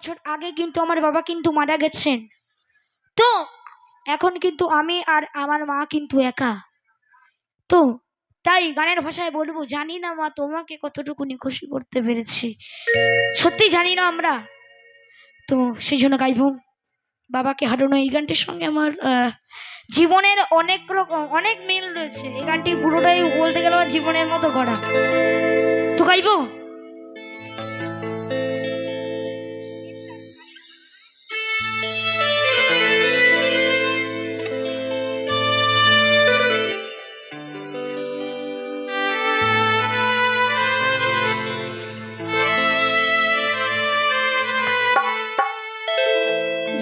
বছর আগে কিন্তু আমার বাবা কিন্তু মারা গেছেন। তো, এখন কিন্তু আমি আর আমার মা কিন্তু একা। তো, তাই গানের ভাষায় বলব, জানি না মা তোমাকে কতটুকু খুশি করতে পেরেছি। সত্যি জানি না আমরা। তো, সেই জন্য গাইব, বাবাকে হারানো এই গানটির সঙ্গে আমার জীবনের অনেক রকম, অনেক মিল রয়েছে। এই গানটি পুরোটাই বলতে গেলে আমার জীবনের মতো করা তো গাইবো?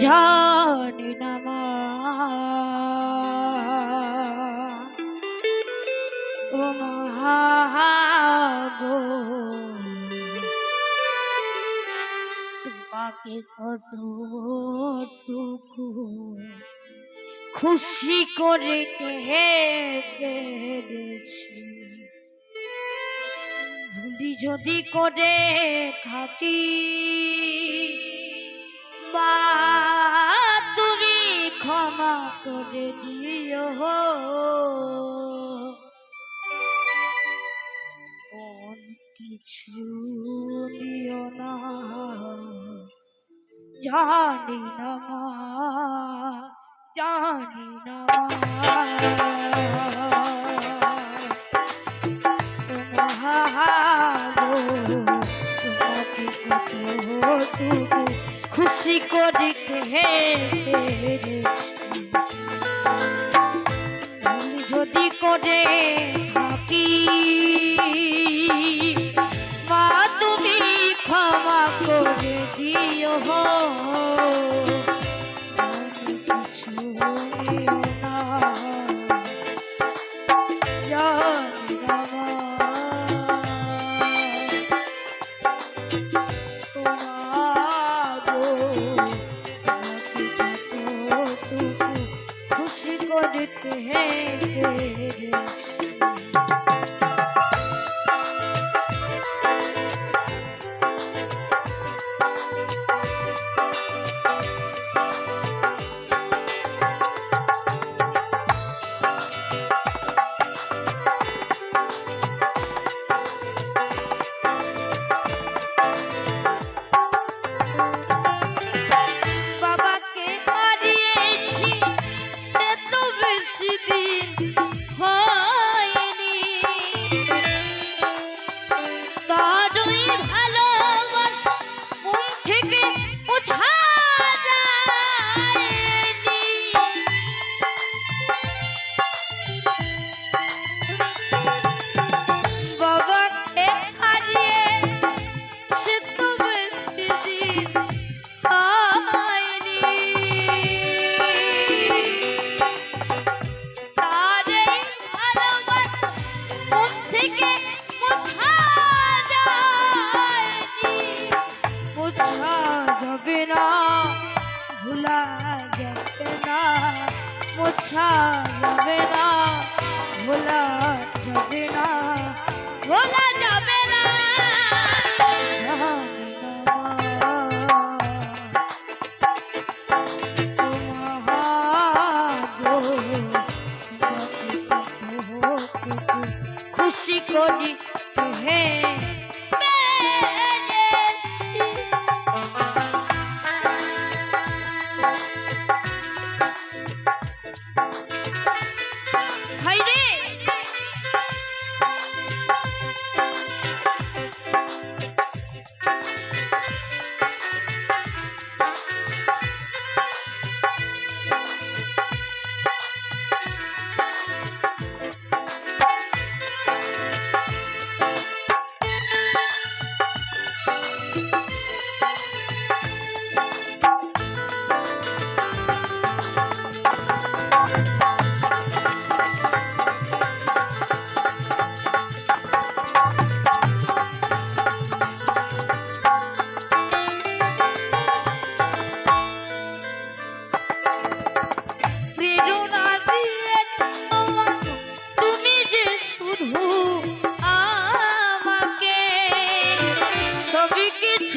জানি না মা। ও মহাগো তোমাকে কতটুকু খুশি করে কেড়েছি ভুলি যদি করে থাকি ক্ষমা করে দিও কোন কিছু দিও না। জানি না মা, জানি না খুশি করে পেরেছি ভুল যদি করে থাকি করতে পেরেছি মোছা যাবে না ভোলা যাবে না ভোলা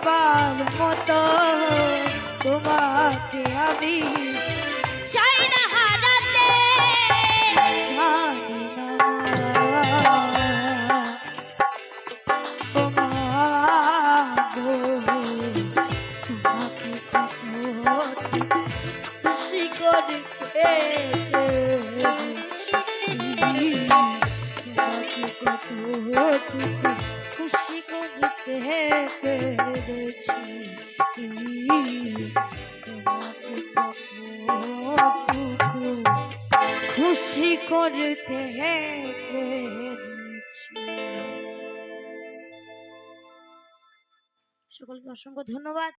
বাবার মতো তোমাকে আমি কতটুকু খুশি করতে সকলকে অসংখ্য ধন্যবাদ।